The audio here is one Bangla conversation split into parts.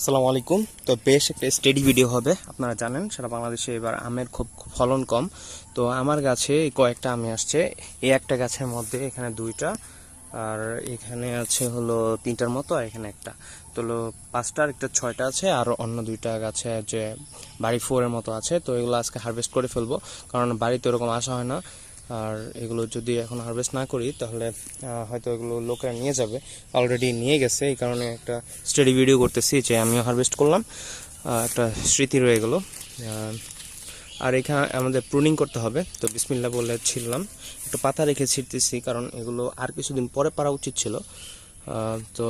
আসসালামু আলাইকুম। তো বেশ একটা স্টেডি ভিডিও হবে, আপনারা জানেন, সারা বাংলাদেশে এবার আমের খুব ফলন কম। তো আমার গাছে কয়েকটা আমি আসছে, এই একটা গাছের মধ্যে এখানে দুইটা, আর এখানে আছে হলো তিনটার মতো, আর এখানে একটা। তো হলো পাঁচটার একটা ছয়টা আছে, আর অন্য দুইটা গাছে যে বাড়ি ফোরের মতো আছে। তো এগুলো আজকে হারভেস্ট করে ফেলব, কারণ বাড়িতে ওরকম আসা হয় না। আর এগুলো যদি এখন হারভেস্ট না করি, তাহলে হয়তো এগুলো লোকেরা নিয়ে যাবে। অলরেডি নিয়ে গেছে, এই কারণে একটা স্টাডি ভিডিও করতেছি যে আমিও হারভেস্ট করলাম। একটা স্মৃতি রয়ে গেলো। আর এখানে আমাদের প্রুনিং করতে হবে। তো বিসমিল্লা বলে ছিলাম। একটু পাতা রেখে ছিটতেছি, কারণ এগুলো আর কিছুদিন পরে পারা উচিত ছিল। তো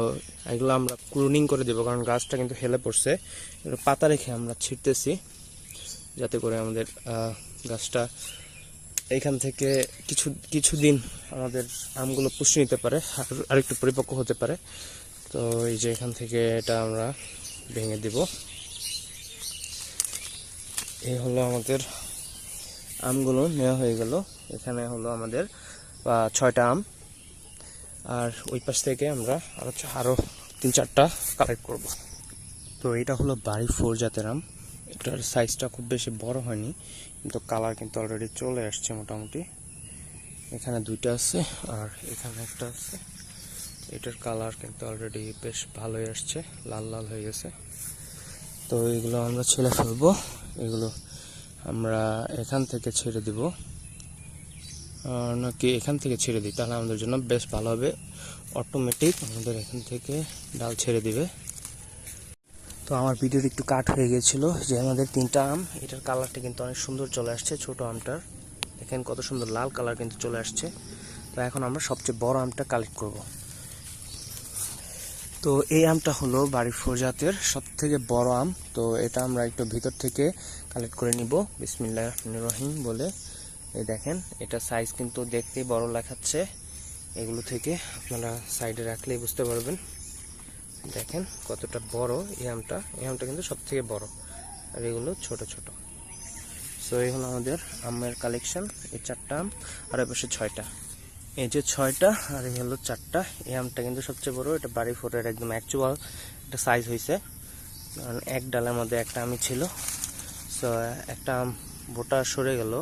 এগুলো আমরা প্রুনিং করে দেবো, কারণ গাছটা কিন্তু হেলে পড়ছে। পাতা রেখে আমরা ছিটতেছি, যাতে করে আমাদের গাছটা এইখান থেকে কিছু কিছুদিন আমাদের আমগুলো পুষ্টি নিতে পারে, আর আরেকটু পরিপক্ক হতে পারে। তো এই যে এখান থেকে এটা আমরা ভেঙে দিব। এই হলো আমাদের আমগুলো, নেওয়া হয়ে গেল। এখানে হলো আমাদের ছয়টা আম। আর ওই পাশ থেকে আমরা আরও চ- আরও তিন চারটা কালেক্ট করব। তো এটা হলো বাড়ি ফোর জাতের আম। এটার সাইজটা খুব বেশি বড় হয়নি, কিন্তু কালার কিন্তু অলরেডি চলে আসছে মোটামুটি। এখানে দুইটা আছে আর এখানে একটা আছে। এটার কালার কিন্তু অলরেডি বেশ ভালোই আসছে, লাল লাল হয়ে গেছে। তো এগুলো আমরা ছেড়ে ফেলব, এগুলো আমরা এখান থেকে ছেড়ে দিব। নাকি এখান থেকে ছেড়ে দিই, তাহলে আমাদের জন্য বেশ ভালো হবে। অটোমেটিক আমাদের এখান থেকে ডাল ছেড়ে দিবে। তো আমার ভিডিওটা একটু কাট হয়ে গেছিল যে আমাদের তিনটা আম, এটার কালারটা কিন্তু অনেক সুন্দর চলে আসছে, ছোট আমটার। দেখেন কত সুন্দর লাল কালার কিন্তু চলে আসছে। তো এখন আমরা সবচেয়ে বড় আমটা কালেক্ট করব। তো এই আমটা হলো বাড়ির ফোর জাতের সব থেকে বড় আম। তো এটা আমরা একটু ভিতর থেকে কালেক্ট করে নিব। বিসমিল্লাহ রহিম বলে। এই দেখেন, এটা সাইজ কিন্তু দেখতেই বড় দেখাচ্ছে এগুলো থেকে আপনারা সাইডে রাখলেই বুঝতে পারবেন। দেখেন কতটা বড় এই আমটা। এই আমটা কিন্তু সব থেকে বড়। আর এগুলো ছোট ছোট। সো এই হলো আমাদের আমের কালেকশন এই চারটা আম, আর এ পাশে ছয়টা। এই যে ছয়টা, আর এই হলো চারটা, এই আমটা কিন্তু সবচেয়ে বড়। এটা বাড়ি ফোরের একদম অ্যাকচুয়াল একটা সাইজ হয়েছে কারণ এক ডালের মধ্যে একটা আমি ছিল। সো একটা আম বোটা সরে গেল।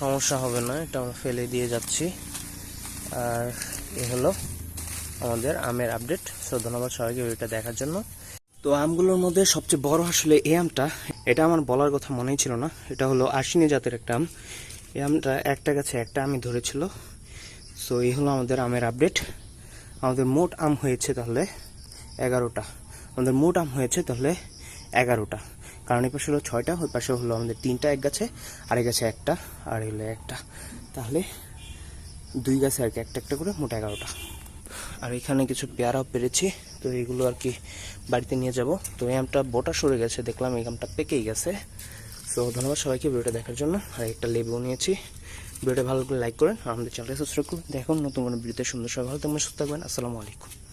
সমস্যা হবে না, এটা আমরা ফেলে দিয়ে যাচ্ছি। আর এ হলো আমাদের আমের আপডেট সো ধন্যবাদ সবাইকে ভিডিওটা দেখার জন্য। তো আমগুলোর মধ্যে সবচেয়ে বড় আসলে এই আমটা, এটা আমার বলার কথা মনেই ছিল না। এটা হলো আশ্বিনী জাতের একটা আম। এই আমটা একটা গাছে একটা আমি ধরেছিল। সো এই হলো আমাদের আমের আপডেট আমাদের মোট আম হয়েছে তাহলে এগারোটা। আমাদের মোট আম হয়েছে তাহলে এগারোটা। কারণ এই পাশে হলো ছয়টা, ওই পাশে হলো আমাদের তিনটা, এক গাছে, আর এই গাছে একটা, আর হলো একটা। তাহলে দুই গাছে আর কি একটা একটা করে মোট এগারোটা। আর এখানে কিছু পেয়ারাও পেরেছি, তো এগুলো আর কি বাড়িতে নিয়ে যাব। তো এই আমটা বোটা সরে গেছে, দেখলাম এই পেকেই গেছে। তো ধন্যবাদ সবাইকে ভিডিওটা দেখার জন্য। আর একটা লেবু নিয়েছি। ভিডিওটা ভালো করে লাইক করেন আমাদের চ্যানেলটা সাবস্ক্রাইব করুন। দেখুন নতুন কোনো ভিডিওতে। সুন্দর সবাই ভালো থাকবেন, সুস্থ থাকবেন। আসসালামু আলাইকুম।